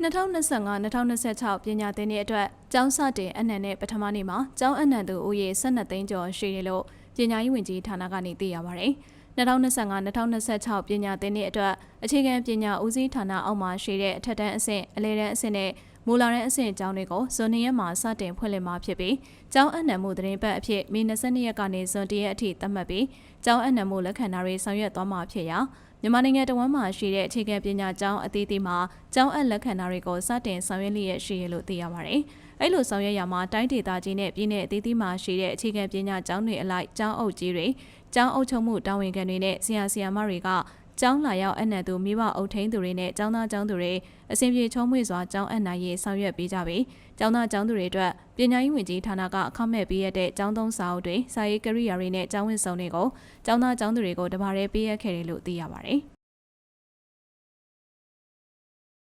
2025-2026ပညာသင်နှစ်အတွက်ကျောင်းစတင်အနှံတဲ့ပထမနေ့မှာကျောင်းအနှံသူဦးရေ12သိန်းကျော်ရှိတယ်လို့ပညာရေးဝန်ကြီးဌာနကနေသိရပါဗျ။2025-2026ပညာသင်နှစ်အတွက်အခြေခံပညာဦးစီးဌာနအောက်မှာရှိတဲ့အထက်တန်းအဆင့်အလဲတန်းအဆင့်နဲ့မူလာတန်းအဆင့်ကျောင်းတွေကိုဇွန်၂ရက်မှာစတင်ဖွင့်လှစ်မှာဖြစ်ပြီးကျောင်းအနှံမှုသတင်းပတ်အဖြစ်မေ22ရက်ကနေဇွန်1ရက်အထိသတ်မှတ်ပြီးကျောင်းအနှံမှုလက်ခံတာတွေဆောင်ရွက်သွားမှာဖြစ်ရာ မြန်မာနိုင်ငံတဝန်းမှာရှိတဲ့အခြေခံပညာကျောင်းအသီးသီးမှာကျောင်းအပ်လက်ခံတာတွေကိုစတင်ဆောင်ရွက်လျက်ရှိရလို့သိရပါတယ်။အဲ့လိုဆောင်ရွက်ရမှာတိုင်းဒေသကြီးနဲ့ပြည်내အသီးသီးမှာရှိတဲ့အခြေခံပညာကျောင်းတွေအလိုက်ကျောင်းအုပ်ကြီးတွေကျောင်းအုပ်ချုပ်မှုတာဝန်ခံတွေနဲ့ဆရာဆရာမတွေက ကျောင်းလာရောက်အနှံသူမိဘအုပ်ထိန်းသူတွေနဲ့ကျောင်းသားကျောင်းသူတွေအစဉ်ပြေချုံးမွေစွာကျောင်းအပ်နိုင်ရေးဆောင်ရွက်ပေးကြပြီးကျောင်းသားကျောင်းသူတွေအတွက်ပညာရေးဝန်ကြီးဌာနကအခမဲ့ပေးရတဲ့ကျောင်းသုံးစာအုပ်တွေစာရေးကရိယာတွေနဲ့ကျောင်းဝင်ဆောင်တွေကိုကျောင်းသားကျောင်းသူတွေကိုတပါးရဲပေးရခဲ့တယ်လို့သိရပါတယ်။